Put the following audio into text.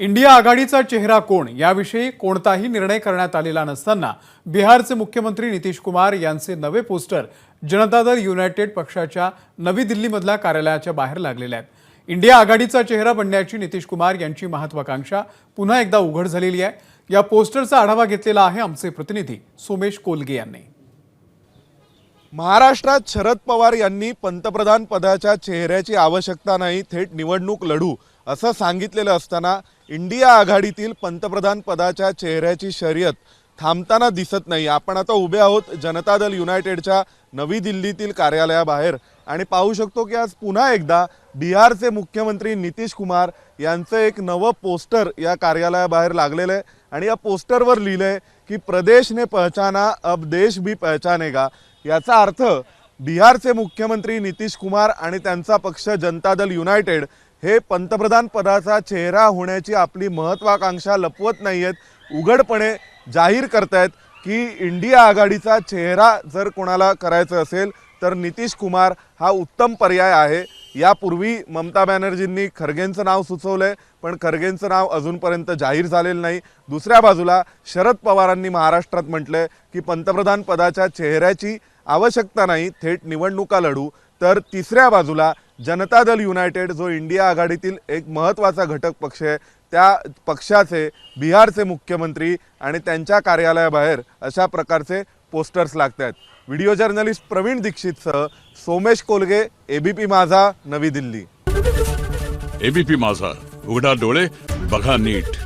India आघाडीचा चेहरा कोण याविषयी कोणताही निर्णय करण्यात आलेला नसताना बिहारचे मुख्यमंत्री नितीश कुमार यांचे नवे पोस्टर जनता दल युनायटेड पक्षाच्या नवी दिल्लीमधल्या कार्यालयाच्या बाहेर लागलेले आहेत. इंडिया आघाडीचा चेहरा बनण्याची नितीश कुमार यांची महत्वाकांक्षा पुन्हा एकदा उघड झालेली आहे. या पोस्टरचा आढावा घेतलेला आहे आमचे प्रतिनिधी सोमेश कोलगे यांनी. महाराष्ट्रात शरद पवार यांनी पंतप्रधान पदाच्या चेहऱ्याची आवश्यकता नाही थेट निवडणूक लढू असं सांगितलेलं असताना इंडिया आघाडीतील पंतप्रधान पदाच्या चेहऱ्याची शर्यत थांबताना दिसत नाही. आपण आता उभे आहोत जनता दल युनायटेडच्या नवी दिल्लीतील कार्यालयाबाहेर. आणि पाहू शकतो की आज पुन्हा एकदा बिहारचे मुख्यमंत्री नितीश कुमार यांचं एक नवं पोस्टर या कार्यालयाबाहेर लागलेलं आहे. आणि या पोस्टरवर लिहिलं आहे की प्रदेश ने पहचाना अब देश भी पहचानेगा. याचा अर्थ बिहारचे मुख्यमंत्री नितीश कुमार आणि त्यांचा पक्ष जनता दल युनायटेड हे पंतप्रधान पदाचा चेहरा होण्याची आपली महत्वाकांक्षा लपवत नाही आहेत उघडपणे जाहीर करतायत की इंडिया आघाडीचा चेहरा जर कोणाला करायचं असेल तर नितीश कुमार हा उत्तम पर्याय आहे. यापूर्वी ममता बॅनर्जींनी खरगेंचं नाव सुचवलं आहे पण खरगेंचं नाव अजूनपर्यंत जाहीर झालेलं नाही. दुसऱ्या बाजूला शरद पवारांनी महाराष्ट्रात म्हटलं आहे की पंतप्रधान पदाच्या चेहऱ्याची आवश्यकता नाही थेट निवडणुका लढू. तर तिसऱ्या बाजूला जनता दल युनायटेड जो इंडिया आघाडीतील एक महत्त्वाचा घटक पक्ष आहे त्या पक्षाचे बिहारचे मुख्यमंत्री आणि त्यांच्या कार्यालयाबाहेर अशा प्रकारचे पोस्टर्स लागत आहेत व्हिडिओ जर्नलिस्ट प्रवीण दीक्षितसह सोमेश कोलगे एबीपी माझा नवी दिल्ली. एबीपी माझा उघडा डोळे बघा नीट.